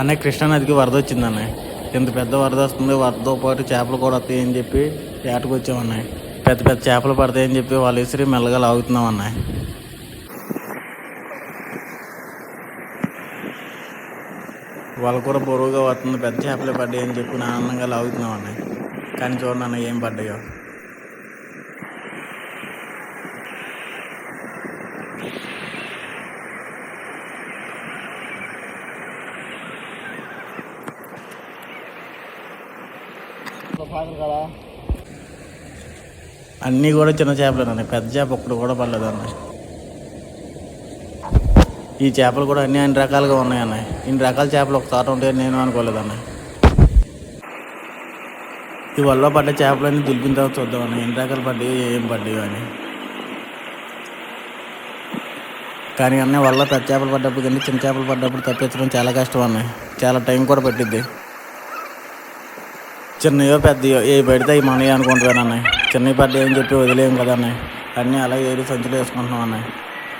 అన్నయ్య కృష్ణానదికి వరద వచ్చింది అన్నయ్య. ఇంత పెద్ద వరద వస్తుంది వరదతో పాటు చేపలు కూడా వస్తాయని చెప్పి వేటకు వచ్చామన్నాయి పెద్ద పెద్ద చేపలు పడతాయని చెప్పి వాళ్ళు విసిరి మెల్లగా లాగుతున్నాం అన్నాయి వాళ్ళు కూడా బరువుగా వస్తుంది పెద్ద చేపలే పడ్డాయి అని చెప్పి నా ఆనందంగా లాగుతున్నాం అన్నాయి కానీ చూడండి అన్న ఏం పడ్డాయో. అన్నీ కూడా చిన్న చేపలేనండి పెద్ద చేప ఒక్కడు కూడా పడలేదు ఈ చేపలు కూడా అన్ని అన్ని రకాలుగా ఉన్నాయి ఇన్ని రకాల చేపలు ఒక తోట ఉంటాయని నేను అనుకోలేదు ఈ వల్ల పడ్డ చేపలన్నీ దులిపిన తర్వాత చూద్దామన్న ఎన్ని రకాలు పడ్డాయి ఏం పడ్డాయి అని. కానీ అన్నీ వల్ల పెద్ద చేపలు పడ్డప్పుడు కానీ చిన్న చేపలు పడ్డప్పుడు తప్పించడం చాలా కష్టం అన్నాయి చాలా టైం కూడా పట్టిద్ది. చిన్నయో పెద్దయో ఏ పడితే అవి మనయో అనుకుంటున్నాను అన్నయ్య. చిన్నవి పెద్ద అని చెప్పి వదిలేం కదా అన్నయ్య. అన్నీ అలా ఏరి సంచులు వేసుకుంటున్నాం అన్నయ్య.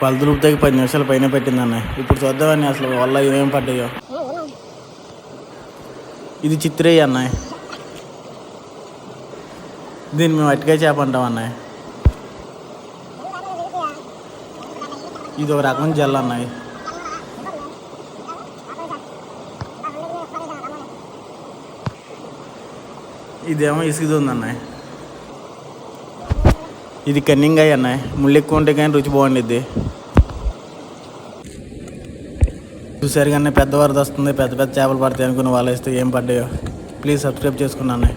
పలు దులుపుతాకి పది నిమిషాలు పైన పెట్టింది అన్నయ్య. ఇప్పుడు చూద్దామని అసలు వల్ల ఏమేం పడ్డాయో. ఇది చిత్రేయ అన్నయ్య. దీన్ని మేము అట్టికాయ చేప అంటాం అన్నయ్య. ఇది ఒక రకం జల్ అన్నయ్య. ఇదేమో ఇసుగుది ఉంది అన్నయ్య ఇది కన్నింగాయ అన్నయ్య. ముళ్ళు ఎక్కువ ఉంటే కానీ రుచి బాగుండిద్ది. చూసారు కానీ పెద్ద వరద వస్తుంది పెద్ద పెద్ద చేపలు పడతాయి అనుకుని వాళ్ళు వేస్తే ఏం పడ్డాయో. ప్లీజ్ సబ్స్క్రైబ్ చేసుకున్నాను